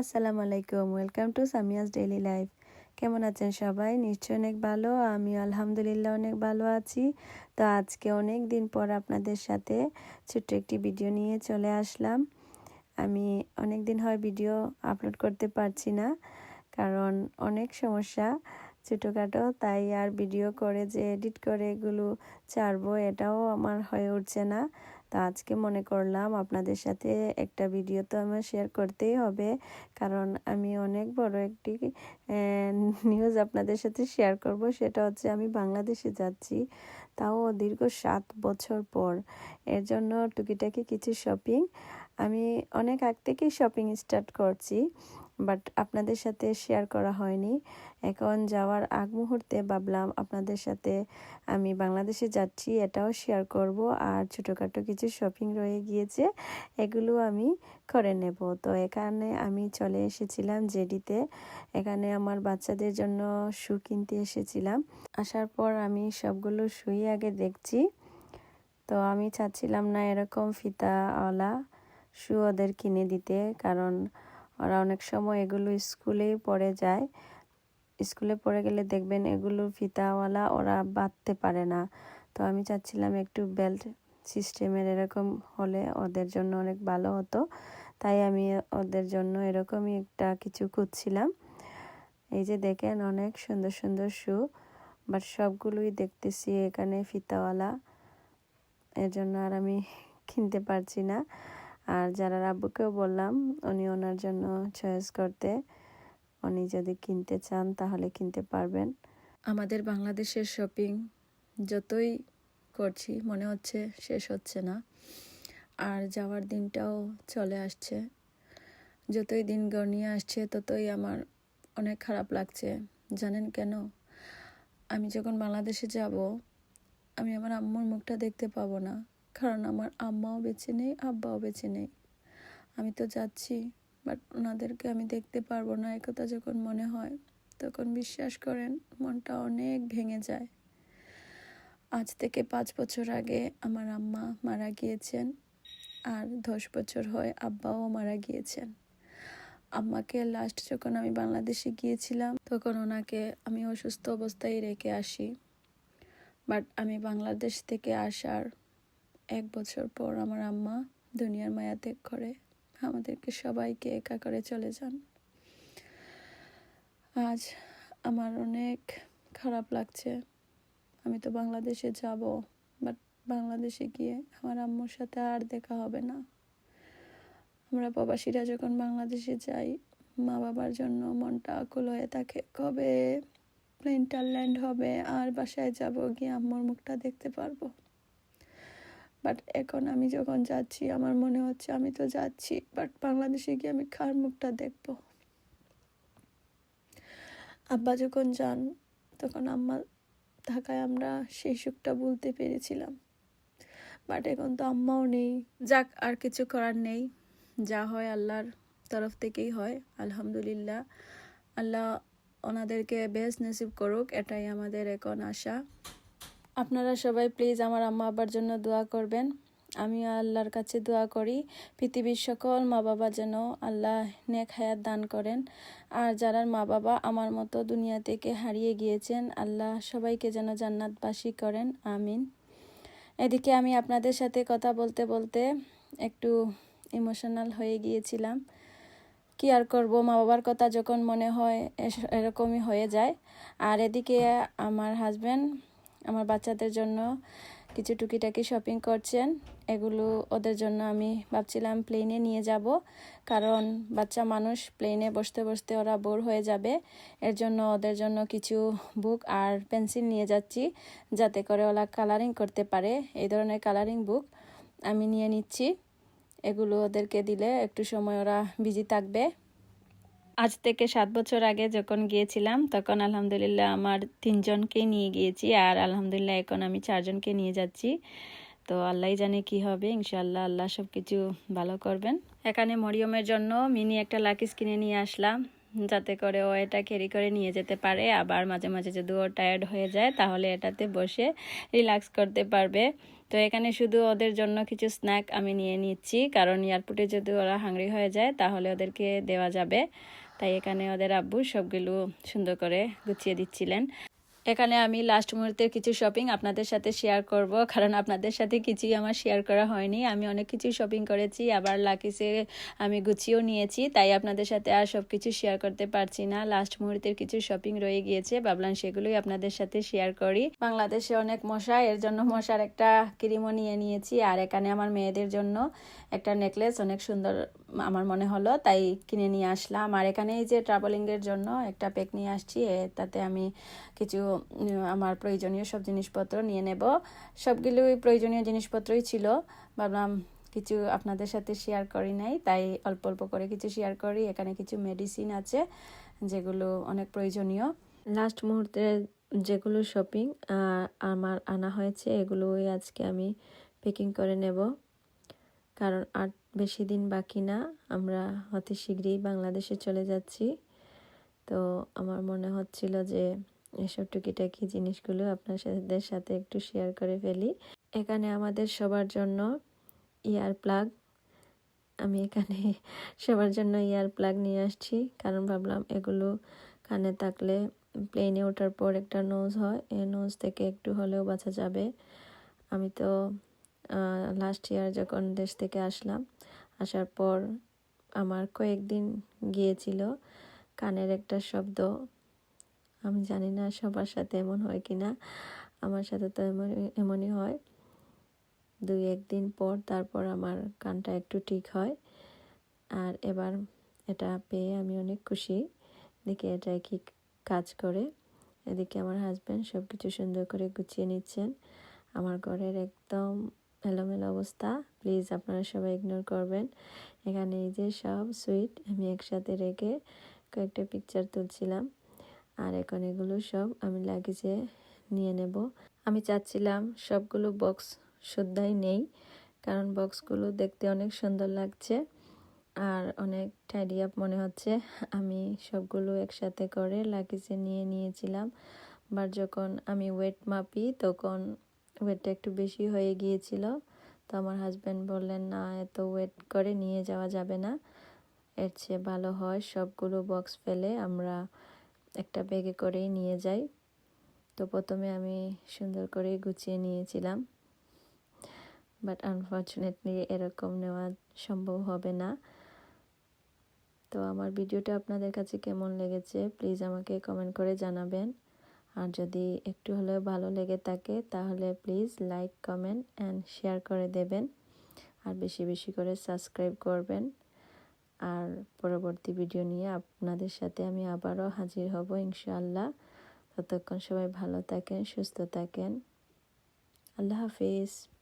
আসসালামু আলাইকুম welcome to Samia's daily life কেমন আছেন সবাই? নিশ্চয় অনেক ভালো আমি আলহামদুলিল্লাহ অনেক ভালো আছি। তো আজকে অনেক দিন পর আপনাদের সাথে ছোট্ট একটি ভিডিও নিয়ে চলে আসলাম। আমি অনেক দিন হয় ভিডিও আপলোড করতে পারছি না, কারণ অনেক সমস্যা ছোটোখাটো, তাই আর ভিডিও করে যে এডিট করে এগুলো ছাড়বো, এটাও আমার হয়ে উঠছে না। তো আজকে মনে করলাম আপনাদের সাথে একটা ভিডিও তো আমার শেয়ার করতেই হবে। কারণ আমি অনেক বড় একটি নিউজ আপনাদের সাথে শেয়ার করব। সেটা হচ্ছে আমি বাংলাদেশে যাচ্ছি, তাও দীর্ঘ সাত বছর পর। এর জন্য টুকিটাকি কিছু শপিং আমি অনেক আগ থেকেই শপিং স্টার্ট করছি। বাট আপনাদের সাথে শেয়ার করা হয়নি। এখন যাওয়ার আগ মুহূর্তে ভাবলাম আপনাদের সাথে আমি বাংলাদেশে যাচ্ছি, এটাও শেয়ার করব আর ছোটোখাটো কিছু শপিং রয়ে গিয়েছে, এগুলো আমি করে নেব। তো এখানে আমি চলে এসেছিলাম জেডিতে, এখানে আমার বাচ্চাদের জন্য শু কিনতে এসেছিলাম। আসার পর আমি সবগুলো শুই আগে দেখছি। তো আমি চাচ্ছিলাম না এরকম ফিতাওয়ালা শু ওদের কিনে দিতে, কারণ ওরা অনেক সময় এগুলো স্কুলেই পড়ে যায়। স্কুলে পড়ে গেলে দেখবেন এগুলো ফিতাওয়ালা ওরা বাঁধতে পারে না। তো আমি চাচ্ছিলাম একটু বেল্ট সিস্টেমের এরকম হলে ওদের জন্য অনেক ভালো হতো। তাই আমি ওদের জন্য এরকমই একটা কিছু খুঁজছিলাম। এই যে দেখেন অনেক সুন্দর সুন্দর শু, বাট সবগুলোই দেখতেছি এখানে ফিতাওয়ালা। এর জন্য আর আমি কিনতে পারছি না। আর যারা আব্বুকেও বললাম, উনি ওনার জন্য চয়েস করতে, উনি যদি কিনতে চান তাহলে কিনতে পারবেন। আমাদের বাংলাদেশের শপিং যতই করছি, মনে হচ্ছে শেষ হচ্ছে না। আর যাওয়ার দিনটাও চলে আসছে। যতই দিন গড়িয়ে আসছে, ততই আমার অনেক খারাপ লাগছে। জানেন কেন? আমি যখন বাংলাদেশে যাব, আমি আমার আম্মুর মুখটা দেখতে পাবো না। কারণ আমার আম্মাও বেঁচে নেই আব্বাও বেঁচে নেই আমি তো যাচ্ছি বাট ওনাদেরকে আমি দেখতে পারব না, একথা যখন মনে হয়, তখন বিশ্বাস করেন, মনটা অনেক ভেঙে যায়। আজ থেকে পাঁচ বছর আগে আমার আম্মা মারা গিয়েছেন, আর দশ বছর হয় আব্বাও মারা গিয়েছেন। আম্মাকে লাস্ট যখন আমি বাংলাদেশে গিয়েছিলাম, তখন ওনাকে আমি অসুস্থ অবস্থায় রেখে আসি। বাট আমি বাংলাদেশ থেকে আসার এক বছর পর আমার আম্মা দুনিয়ার মায়া ত্যাগ করে, আমাদেরকে সবাইকে একা করে চলে যান। আজ আমার অনেক খারাপ লাগছে। আমি তো বাংলাদেশে যাব, বাট বাংলাদেশে গিয়ে আমার আম্মুর সাথে আর দেখা হবে না। আমরা প্রবাসীরা যখন বাংলাদেশে যাই মা বাবার জন্য মনটা আকুল হয়ে থাকে, কবে প্লেনটা ল্যান্ড হবে, আর বাসায় যাব গিয়ে আম্মুর মুখটা দেখতে পারব? বাট এখন আমি যখন যাচ্ছি, আমার মনে হচ্ছে আমি তো যাচ্ছি বাট বাংলাদেশে গিয়ে আমি খার মুখটা দেখব? আব্বা যখন যান, তখন আম্মা থাকায় আমরা সেই সুখটা বলতে পেরেছিলাম। বাট এখন তো আম্মাও নেই। যাক, আর কিছু করার নেই। যা হয় আল্লাহর তরফ থেকেই হয়, আলহামদুলিল্লাহ। আল্লাহ ওনাদেরকে বেশ নসিব করুক, এটাই আমাদের এখন আশা। আপনারা সবাই প্লিজ আমার আম্মা আব্বার জন্য দোয়া করবেন। আমি আল্লাহর কাছে দোয়া করি। পৃথিবীর সকল মা বাবা যেন আল্লাহ নেক হায়াত দান করেন। আর যারা মা বাবা আমার মতো দুনিয়া থেকে হারিয়ে গিয়েছেন, আল্লাহ সবাইকে যেন জান্নাতবাসী করেন। আমিন। এদিকে আমি আপনাদের সাথে কথা বলতে বলতে একটু ইমোশনাল হয়ে গিয়েছিলাম। কি আর করব? মা বাবার কথা যখন মনে হয় এরকমই হয়ে যায়। আর এদিকে আমার হাজব্যান্ড আমার বাচ্চাদের জন্য কিছু টুকিটাকি শপিং করছেন। এগুলো ওদের জন্য আমি ভাবছিলাম প্লেনে নিয়ে যাব, কারণ বাচ্চা মানুষ প্লেনে বসতে বসতে ওরা বোর হয়ে যাবে। এর জন্য ওদের জন্য কিছু বুক আর পেন্সিল নিয়ে যাচ্ছি, যাতে করে ওরা কালারিং করতে পারে। এই ধরনের কালারিং বুক আমি নিয়ে নিচ্ছি। এগুলো ওদেরকে দিলে একটু সময় ওরা বিজি থাকবে। আজ থেকে সাত বছর আগে যখন গিয়েছিলাম, তখন আলহামদুলিল্লাহ আমার তিনজনকে নিয়ে গিয়েছি আর আলহামদুলিল্লাহ এখন আমি চারজনকে নিয়ে যাচ্ছি। তো আল্লাহ জানে কি হবে ইনশাল্লাহ আল্লাহ সব কিছু ভালো করবেন। এখানে মরিয়মের জন্য মিনি একটা লাকিস কিনে নিয়ে আসলাম, যাতে করে ও এটা ক্যারি করে নিয়ে যেতে পারে। আবার মাঝে মাঝে যদি ও টায়ার্ড হয়ে যায়, তাহলে এটাতে বসে রিল্যাক্স করতে পারবে। তো এখানে শুধু ওদের জন্য কিছু স্ন্যাক আমি নিয়ে নিচ্ছি, কারণ এয়ারপোর্টে যদি ওরা হাংরি হয়ে যায়, তাহলে ওদেরকে দেওয়া যাবে। তাই এখানে ওদের আব্বু সবগুলো সুন্দর করে গুছিয়ে দিচ্ছিলেন। এখানে আমি লাস্ট মুহূর্তের কিছু শপিং আপনাদের সাথে শেয়ার করব, কারণ আপনাদের সাথে কিছুই আমার শেয়ার করা হয়নি। আমি অনেক কিছু শপিং করেছি, আবার লাকিসে আমি গুছিয়েও নিয়েছি, তাই আপনাদের সাথে আর সব কিছু শেয়ার করতে পারছি না। লাস্ট মুহূর্তের কিছু শপিং রয়ে গিয়েছে, ভাবলাম সেগুলোই আপনাদের সাথে শেয়ার করি। বাংলাদেশে অনেক মশা, এর জন্য মশার একটা ক্রিমও নিয়ে নিয়েছি, আর এখানে আমার মেয়েদের জন্য একটা নেকলেস অনেক সুন্দর আমার মনে হলো, তাই কিনে নিয়ে আসলাম। আর এখানে এই যে ট্রাভেলিংয়ের জন্য একটা প্যাক নিয়ে আসছি তাতে আমি কিছু আমার প্রয়োজনীয় সব জিনিসপত্র নিয়ে নেব। সবগুলোই প্রয়োজনীয় জিনিসপত্রই ছিল। ভাবলাম কিছু আপনাদের সাথে শেয়ার করি নাই, তাই অল্প অল্প করে কিছু শেয়ার করি। এখানে কিছু মেডিসিন আছে, যেগুলো অনেক প্রয়োজনীয়। লাস্ট মুহূর্তে যেগুলো শপিং আমার আনা হয়েছে, এগুলোই আজকে আমি প্যাকিং করে নেব। কারণ আর বেশি দিন বাকি না, আমরা অতি শীঘ্রই বাংলাদেশে চলে যাচ্ছি। তো আমার মনে হচ্ছিল যে এসব টুকিটাকি জিনিসগুলো আপনাদের সাথে একটু শেয়ার করে ফেলি। এখানে আমাদের সবার জন্য ইয়ার প্লাগ আমি এখানে সবার জন্য ইয়ার প্লাগ নিয়ে আসছি, কারণ ভাবলাম এগুলো কানে থাকলে প্লেনে ওঠার পর একটা নোজ হয় এই নোজ থেকে একটু হলেও বাঁচা যাবে। আমি তো লাস্ট ইয়ার যখন দেশ থেকে আসলাম, আসার পর আমার কয়েকদিন গিয়েছিল কানের একটা শব্দ। আমি জানি না সবার সাথে এমন হয় কি না আমার সাথে তো এমন, এমনই হয়। দুই একদিন পর তারপর আমার কানটা একটু ঠিক হয়। আর এবার এটা পেয়ে আমি অনেক খুশি। দেখি এটা কি কাজ করে। এদিকে আমার হাজব্যান্ড সব কিছু সুন্দর করে গুছিয়ে নিচ্ছেন। আমার ঘরের একদম এলোমেলো অবস্থা। প্লিজ আপনারা সবাই ইগনোর করবেন। এখানে এই যে সব সুইট আমি একসাথে রেখে কয়েকটা পিকচার তুলছিলাম। আর এখন এগুলো সব আমি লাগেজে নিয়ে নেব। আমি চাচ্ছিলাম সবগুলো বক্স শুদ্ধাই নেই, কারণ বক্সগুলো দেখতে অনেক সুন্দর লাগছে আর অনেক টাইডি আপ মনে হচ্ছে। আমি সবগুলো একসাথে করে লাগেজে নিয়ে নিয়েছিলাম বাট যখন আমি ওয়েট মাপি তখন ওয়েটটা একটু বেশি হয়ে গিয়েছিল। তো আমার হাজব্যান্ড বললেন, না, এত ওয়েট করে নিয়ে যাওয়া যাবে না। এর চেয়ে ভালো হয় সবগুলো বক্স ফেলে আমরা একটা ব্যাগে করেই নিয়ে যাই। তো প্রথমে আমি সুন্দর করে গুছিয়ে নিয়েছিলাম। বাট আনফর্চুনেটলি এরকম নেওয়া সম্ভব হবে না। তো আমার ভিডিওটা আপনাদের কাছে কেমন লেগেছে প্লিজ আমাকে কমেন্ট করে জানাবেন। আর যদি একটু হলেও ভালো লেগে থাকে তাহলে please like comment and share করে দেবেন। আর বেশি বেশি করে সাবস্ক্রাইব করবেন। আর পরবর্তী ভিডিও নিয়ে আপনাদের সাথে আমি আবারও হাজির হব, ইনশাআল্লাহ। ততক্ষণ সবাই ভালো থাকেন, সুস্থ থাকেন। আল্লাহ হাফিজ।